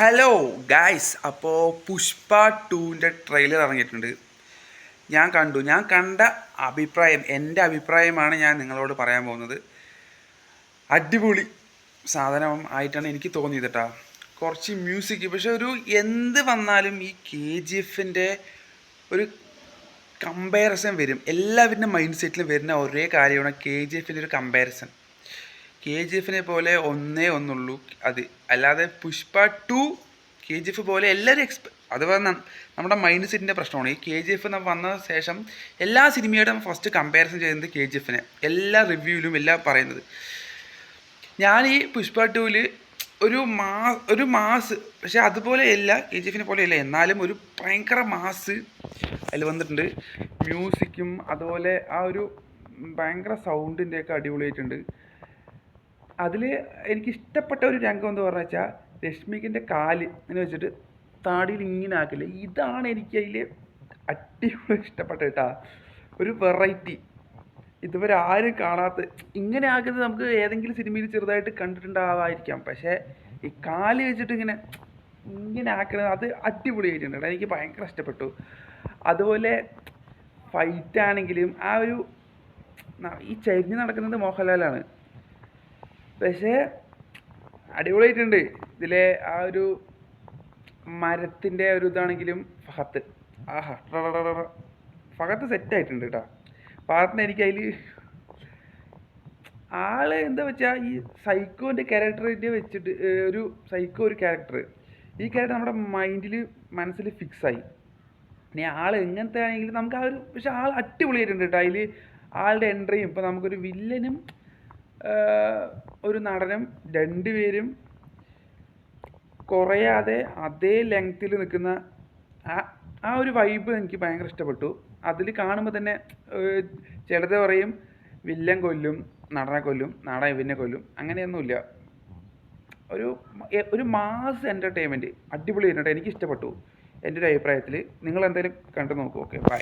Hello guys അപ്പോൾ Pushpa ടൂവിന്റെ trailer ഇറങ്ങിയിട്ടുണ്ട്. ഞാൻ കണ്ടു. ഞാൻ കണ്ട അഭിപ്രായം എന്റെ അഭിപ്രായമാണ് ഞാൻ നിങ്ങളോട് പറയാൻ പോകുന്നത്. അടിപൊളി സാധനം ആയിട്ടാണ് എനിക്ക് തോന്നിയത് കേട്ടോ കുറച്ച് മ്യൂസിക് പക്ഷെ ഒരു എന്ത് വന്നാലും ഈ കെ ജി എഫിന്റെ ഒരു കമ്പാരിസൺ വരും. എല്ലാവരുടെ മൈൻഡ് സെറ്റിൽ വരുന്ന ഒരേ കാര്യമാണ് കെ ജി എഫിന്റെ ഒരു കമ്പാരിസൺ കെ ജി എഫിനെ പോലെ ഒന്നേ ഒന്നുള്ളൂ. അത് അല്ലാതെ Pushpa two K G F പോലെ എല്ലാവരും എക്സ്പെ പറഞ്ഞ നമ്മുടെ മൈൻഡ് സെറ്റിന്റെ പ്രശ്നമാണ്. ഈ കെ ജി എഫ് വന്ന ശേഷം എല്ലാ സിനിമയോടും ഫസ്റ്റ് കമ്പാരിസൺ ചെയ്യുന്നത് കെ ജി എഫിനെ എല്ലാ റിവ്യൂവിലും എല്ലാം പറയുന്നത്. ഞാൻ ഈ പുഷ്പ ടൂവിൽ ഒരു മാ ഒരു മാസ് പക്ഷേ അതുപോലെ അല്ല കെ ജി എഫിനെ പോലെ അല്ല. എന്നാലും ഒരു ഭയങ്കര മാസ് അതിൽ വന്നിട്ടുണ്ട്. മ്യൂസിക്കും അതുപോലെ ആ ഒരു ഭയങ്കര സൗണ്ടിന്റെയൊക്കെ അടിപൊളിയായിട്ടുണ്ട്. അതിൽ എനിക്ക് ഇഷ്ടപ്പെട്ട ഒരു രംഗം എന്ന് പറഞ്ഞു വെച്ചാൽ രശ്മിക്കിന്റെ കാൽ എന്ന് വെച്ചിട്ട് താടിയിൽ ഇങ്ങനെ ആക്കില്ല ഇതാണ് എനിക്ക് അതിൽ അടിപൊളി ഇഷ്ടപ്പെട്ട കേട്ടാ. ഒരു വെറൈറ്റി ഇതുവരെ ആരും കാണാത്ത ഇങ്ങനെ ആക്കുന്നത് നമുക്ക് ഏതെങ്കിലും സിനിമയിൽ ചെറുതായിട്ട് കണ്ടിട്ടുണ്ടാവായിരിക്കാം പക്ഷേ ഈ കാൽ വെച്ചിട്ട് ഇങ്ങനെ ഇങ്ങനെ ആക്കുന്നത് അത് അടിപൊളിയായിട്ടുണ്ട് കേട്ടോ. എനിക്ക് ഭയങ്കര ഇഷ്ടപ്പെട്ടു. അതുപോലെ ഫൈറ്റ് ആണെങ്കിലും ആ ഒരു ഈ ചരിഞ്ഞ് നടക്കുന്നത് മോഹൻലാലാണ്. പക്ഷേ അടിപൊളിയായിട്ടുണ്ട്. ഇതിലെ ആ ഒരു മരത്തിന്റെ ഒരു ഇതാണെങ്കിലും ഫഹത്ത്. ആഹാ. ഫഹത്ത് സെറ്റായിട്ടുണ്ട് കേട്ടോ ഫഹത്തിന് എനിക്ക് അതിൽ ആൾ എന്താ വെച്ചാൽ ഈ സൈക്കോന്റെ ക്യാരക്ടറിന്റെ വെച്ചിട്ട് ഒരു സൈക്കോ ഒരു ക്യാരക്ടർ ഈ ക്യാരക്ടർ നമ്മുടെ മൈൻഡിൽ മനസ്സിൽ ഫിക്സായി ഇനി ആൾ എങ്ങനത്തെ ആണെങ്കിലും നമുക്ക് ആ ഒരു പക്ഷെ ആൾ അടിപൊളിയായിട്ടുണ്ട് കേട്ടോ അതിൽ ആളുടെ എൻട്രിയും ഇപ്പോൾ നമുക്കൊരു വില്ലനും ഒരു നടനും രണ്ടുപേരും കുറയാതെ അതേ ലെങ്ത്തിൽ നിൽക്കുന്ന ആ ആ ഒരു വൈബ് എനിക്ക് ഭയങ്കര ഇഷ്ടപ്പെട്ടു. അതിൽ കാണുമ്പോൾ തന്നെ ചിലത് പറയും വില്ലൻ കൊല്ലും നടനെ കൊല്ലും നടൻ ഇവനെ കൊല്ലും. അങ്ങനെയൊന്നുമില്ല. ഒരു ഒരു മാസ് എന്റർടൈൻമെന്റ് അടിപൊളിയായിട്ടുണ്ട് എനിക്ക് ഇഷ്ടപ്പെട്ടു. എന്റെ ഒരു അഭിപ്രായത്തിൽ നിങ്ങൾ എന്തായാലും കണ്ടു നോക്കൂ ഓക്കെ? ബൈ